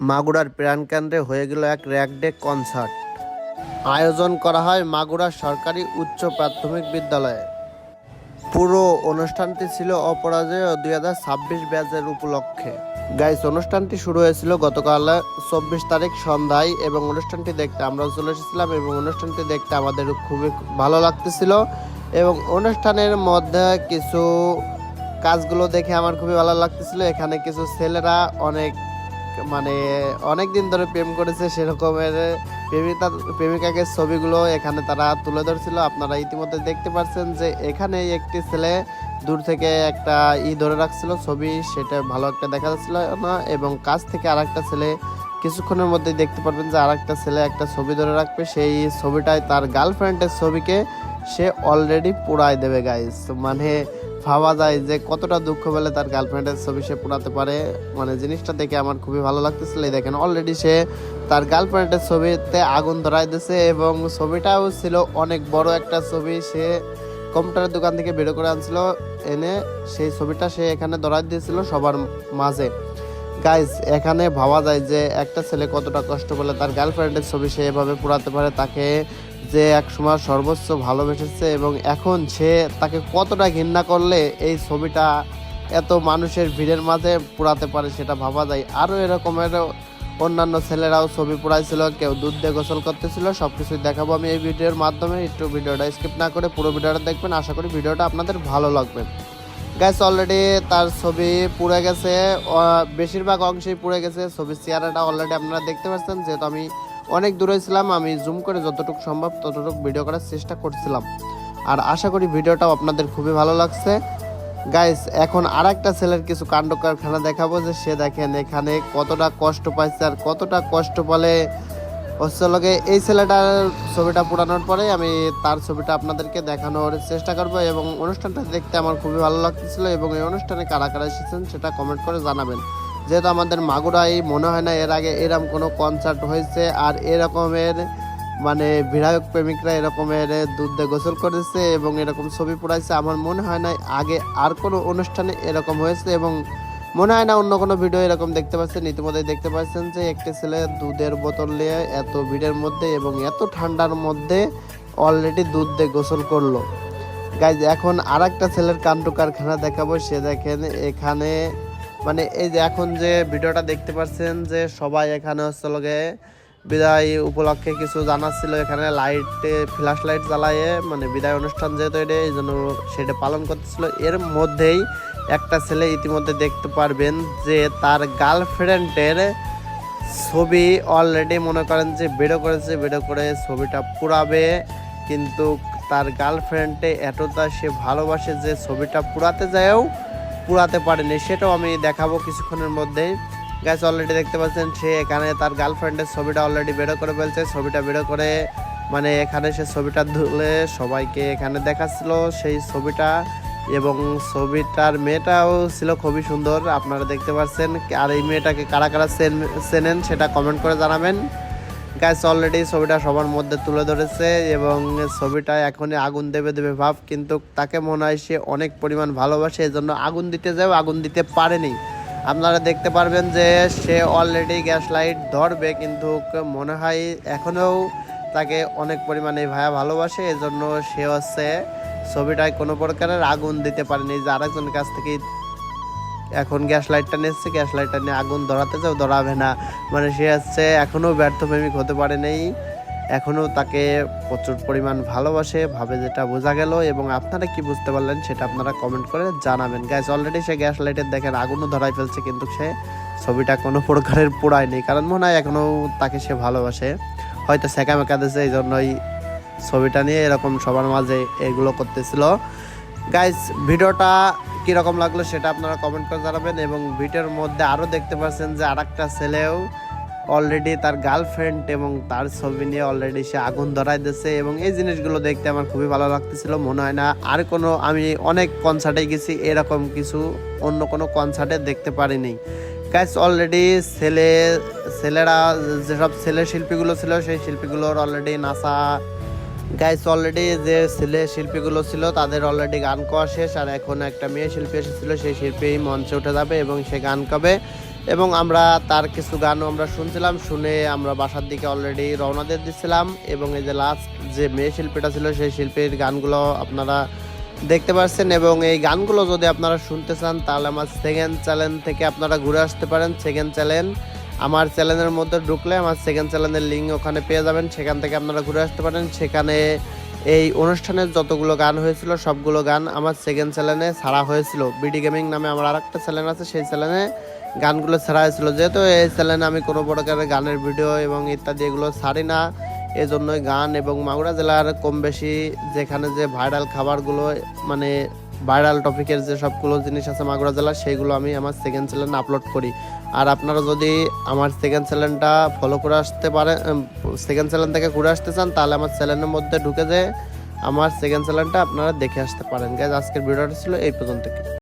মাগুরার প্রাণকেন্দ্রে হয়ে গেল এক র্যাক ডে কনসার্ট। আয়োজন করা হয় মাগুরার সরকারি উচ্চ প্রাথমিক বিদ্যালয়ে। পুরো অনুষ্ঠানটি ছিল অপরাজয় দুই হাজার ছাব্বিশ ব্যাচের উপলক্ষে। গাইস, অনুষ্ঠানটি শুরু হয়েছিল গতকাল চব্বিশ তারিখ সন্ধ্যায় এবং অনুষ্ঠানটি দেখতে আমরা চলে এসেছিলাম এবং অনুষ্ঠানটি দেখতে আমাদের খুবই ভালো লাগতেছিল এবং অনুষ্ঠানের মধ্যে কিছু কাজগুলো দেখে আমার খুবই ভালো লাগতেছিল। এখানে কিছু ছেলেরা অনেক মানে অনেক দিন ধরে প্রেম করেছে সেরকমের প্রেমিকা প্রেমিকাকে ছবিগুলো এখানে তারা তুলে ধরছিল। আপনারা ইতিমধ্যে দেখতে পাচ্ছেন যে এখানে একটি ছেলে দূর থেকে একটা ই ধরে রাখছিল ছবি, সেটা ভালো একটা দেখা যাচ্ছিল না এবং কাছ থেকে আরেকটা ছেলে কিছুক্ষণের মধ্যে দেখতে পারবেন যে আরেকটা ছেলে একটা ছবি ধরে রাখবে। সেই ছবিটায় তার গার্লফ্রেন্ডের ছবিকে সে অলরেডি পুরাই দেবে গাইস মানে ভাবা যায় যে কতটা দুঃখ পেলে তার গার্লফ্রেন্ডের ছবি সে পোড়াতে পারে। মানে জিনিসটা দেখে আমার খুবই ভালো লাগতেছিল। এই দেখেন অলরেডি সে তার গার্লফ্রেন্ডের ছবিতে আগুন ধরাই দিয়েছে এবং ছবিটাও ছিল অনেক বড় একটা ছবি। সে কম্পিউটারের দোকান থেকে বের করে আনছিল, এনে সেই ছবিটা সে এখানে ধরাই দিয়েছিল সবার মাঝে। গাইজ এখানে ভাবা যায় যে একটা ছেলে কতটা কষ্ট পেলে তার গার্লফ্রেন্ডের ছবি সে এভাবে পুরাতে পারে, তাকে যে এক সময় সর্বোচ্চ ভালোবেসেছে এবং এখন সে তাকে কতটা ঘৃণা করলে এই ছবিটা এত মানুষের ভিড়ের মাঝে পুরাতে পারে সেটা ভাবা যায়। আরও এরকমের অন্যান্য ছেলেরাও ছবি পুরাইছিল কেউ দুধ দিয়ে গোসল করতেছিল সব কিছুই দেখাবো আমি এই ভিডিওর মাধ্যমে। একটু ভিডিওটা স্কিপ না করে পুরো ভিডিওটা দেখবেন, আশা করি ভিডিওটা আপনাদের ভালো লাগবে। গ্যাস অলরেডি তার ছবি পুড়ে গেছে বেশিরভাগ অংশেই পুড়ে গেছে, ছবির চেহারাটা অলরেডি আপনারা দেখতে পাচ্ছেন, যেহেতু আমি অনেক দূরে ছিলাম, আমি জুম করে যতটুকু সম্ভব ততটুকু ভিডিও করার চেষ্টা করছিলাম। আর আশা করি ভিডিওটাও আপনাদের খুবই ভালো লাগছে। গাইস এখন আর একটা ছেলের কিছু কাণ্ড কারখানা দেখাবো যে সে দেখেন এখানে কতটা কষ্ট পাইছে আর কতটা কষ্ট বলে। হচ্ছে এই ছেলেটার ছবিটা পুরানোর পরে আমি তার ছবিটা আপনাদেরকে দেখানোর চেষ্টা করব এবং অনুষ্ঠানটা দেখতে আমার খুবই ভালো লাগতেছিল এবং এই অনুষ্ঠানে কারা কারা এসেছেন সেটা কমেন্ট করে জানাবেন। যেহেতু আমাদের মাগুরাই মনে হয় না এর আগে এরকম কোনো কনসার্ট হয়েছে, আর এরকমের মানে বিধায়ক প্রেমিকরা এরকমের দুধ গোসল করেছে এবং এরকম ছবি পড়াইছে, আমার মনে হয় না আগে আর কোনো অনুষ্ঠানে এরকম হয়েছে এবং মনে হয় না অন্য কোনো ভিডিও এরকম দেখতে পাচ্ছেন। ইতিমধ্যে দেখতে পাচ্ছেন যে একটি ছেলে দুধের বোতল নিয়ে এত ভিড়ের মধ্যে এবং এত ঠান্ডার মধ্যে অলরেডি দুধ দিয়ে গোসল করল। গাইজ এখন আর একটা ছেলের কাণ্ড কারখানা দেখাবো, সে দেখেন এখানে মানে এই যে এখন যে ভিডিওটা দেখতে পাচ্ছেন যে সবাই এখানে হচ্ছে লগে বিদায় উপলক্ষে কিছু জানাচ্ছিল এখানে লাইট ফ্ল্যাশ লাইট জ্বালায়ে মানে বিদায় অনুষ্ঠান যেহেতু এটা, এই জন্য সেটা পালন করতেছিল। এর মধ্যেই একটা ছেলে ইতিমধ্যে দেখতে পারবেন যে তার গার্লফ্রেন্ডের ছবি অলরেডি মনে করেন যে বেরো করেছে বেরো করে ছবিটা পুরাবে, কিন্তু তার গার্লফ্রেন্ডে এতটা সে ভালোবাসে যে ছবিটা পুরাতে যায়ও পুরাতে পারেনি, সেটাও আমি দেখাবো কিছুক্ষণের মধ্যেই। গ্যাস অলরেডি দেখতে পাচ্ছেন, সে এখানে তার গার্লফ্রেন্ডের ছবিটা অলরেডি বেরো করে ফেলছে। ছবিটা বেরো করে মানে এখানে সে ছবিটা ধুলে সবাইকে এখানে দেখাচ্ছিল সেই ছবিটা। এবং ছবিটার মেয়েটাও ছিল খুবই সুন্দর, আপনারা দেখতে পাচ্ছেন। আর এই মেয়েটাকে কারা কারা চেন- চেনেন সেটা কমেন্ট করে জানাবেন। গাছ অলরেডি ছবিটা সবার মধ্যে তুলে ধরেছে এবং ছবিটা এখনই আগুন দেবে দেবে ভাব, কিন্তু তাকে মনে হয় সে অনেক পরিমাণ ভালোবাসে, এজন্য আগুন দিতে যাও আগুন দিতে পারেনি। আপনারা দেখতে পারবেন যে সে অলরেডি গ্যাস লাইট ধরবে, কিন্তু মনে হয় এখনও তাকে অনেক পরিমাণে ভাইয়া ভালোবাসে, এজন্য সে হচ্ছে ছবিটায় কোনো প্রকারের আগুন দিতে পারেনি। যে আরেকজনের কাছ থেকে এখন গ্যাস লাইটটা নিচ্ছে গ্যাস লাইটটা নিয়ে আগুন ধরাতে যাও, ধরাবে না। মানে সে হচ্ছে এখনও ব্যর্থ প্রেমিক হতে পারে নেই। এখনও তাকে প্রচুর পরিমাণ ভালোবাসে, ভাবে যেটা বোঝা গেল এবং আপনারা কি বুঝতে পারলেন সেটা আপনারা কমেন্ট করে জানাবেন। গ্যাস অলরেডি সে গ্যাস লাইটের দেখেন আগুনও ধরাই ফেলছে, কিন্তু সে ছবিটা কোনো প্রকারের পোড়ায় নেই। কারণ মনে হয় এখনও তাকে সে ভালোবাসে। হয়তো সেকা মেকা দিয়েছে এই জন্যই ছবিটা নিয়ে এরকম সবার মাঝে এগুলো করতেছিল। গাইস ভিডিওটা কীরকম লাগল সেটা আপনারা কমেন্ট করে জানাবেন এবং ভিডিওর মধ্যে আরও দেখতে পাচ্ছেন যে আরেকটা ছেলেও অলরেডি তার গার্লফ্রেন্ড এবং তার ছবি নিয়ে অলরেডি সে আগুন ধরাই দিচ্ছে এবং এই জিনিসগুলো দেখতে আমার খুবই ভালো লাগতেছিল। মনে হয় না আর কোনো আমি অনেক কনসার্টে গেছি, এরকম কিছু অন্য কোনো কনসার্টে দেখতে পারিনি। গাইস অলরেডি ছেলে, ছেলেরা, যেসব ছেলে শিল্পীগুলো ছিল, সেই শিল্পীগুলোর অলরেডি নাসা গাইস অলরেডি যে ছেলে শিল্পীগুলো ছিল, তাদের অলরেডি গান করা শেষ, আর এখন একটা মেয়ে শিল্পী এসেছিল, সেই শিল্পী মঞ্চে উঠে যাবে এবং সে গান গাবে। এবং আমরা তার কিছু গানও আমরা শুনছিলাম, শুনে আমরা বাসার দিকে অলরেডি রওনা দিয়ে দিচ্ছিলাম এবং এই যে লাস্ট যে মেয়ে শিল্পীটা ছিল, সেই শিল্পীর গানগুলো আপনারা দেখতে পাচ্ছেন এবং এই গানগুলো যদি আপনারা শুনতে চান, তাহলে আমার সেকেন্ড চ্যানেল থেকে আপনারা ঘুরে আসতে পারেন সেকেন্ড চ্যানেল আমার চ্যানেলের মধ্যে ঢুকলে আমার সেকেন্ড চ্যানেলের লিঙ্ক ওখানে পেয়ে যাবেন। সেখান থেকে আপনারা ঘুরে আসতে পারেন। সেখানে এই অনুষ্ঠানের যতগুলো গান হয়েছিল, সবগুলো গান আমার সেকেন্ড চ্যানেলে ছাড়া হয়েছিল। বিডি গেমিং নামে আমার আরেকটা চ্যানেল আছে, সেই চ্যানেলে গানগুলো ছাড়া হয়েছিল। যেহেতু এই চ্যানেলে আমি কোনো প্রকারের গানের ভিডিও এবং ইত্যাদি এগুলো ছাড়ি না এই জন্যই গান এবং মাগুরা জেলার কম বেশি যেখানে যে ভাইরাল খাবারগুলো মানে ভাইরাল টপিকের যে সবগুলো জিনিস আছে মাগুরা জেলার, সেইগুলো আমি আমার সেকেন্ড চ্যানেলে আপলোড করি। আর আপনারা যদি আমার সেকেন্ড চ্যানেলটা ফলো করে আসতে পারেন সেকেন্ড চ্যানেল থেকে ঘুরে আসতে চান, তাহলে আমার চ্যানেলের মধ্যে ঢুকে যে আমার সেকেন্ড চ্যানেলটা আপনারা দেখে আসতে পারেন। গ্যাস আজকের ভিডিওটা ছিল এই পর্যন্ত।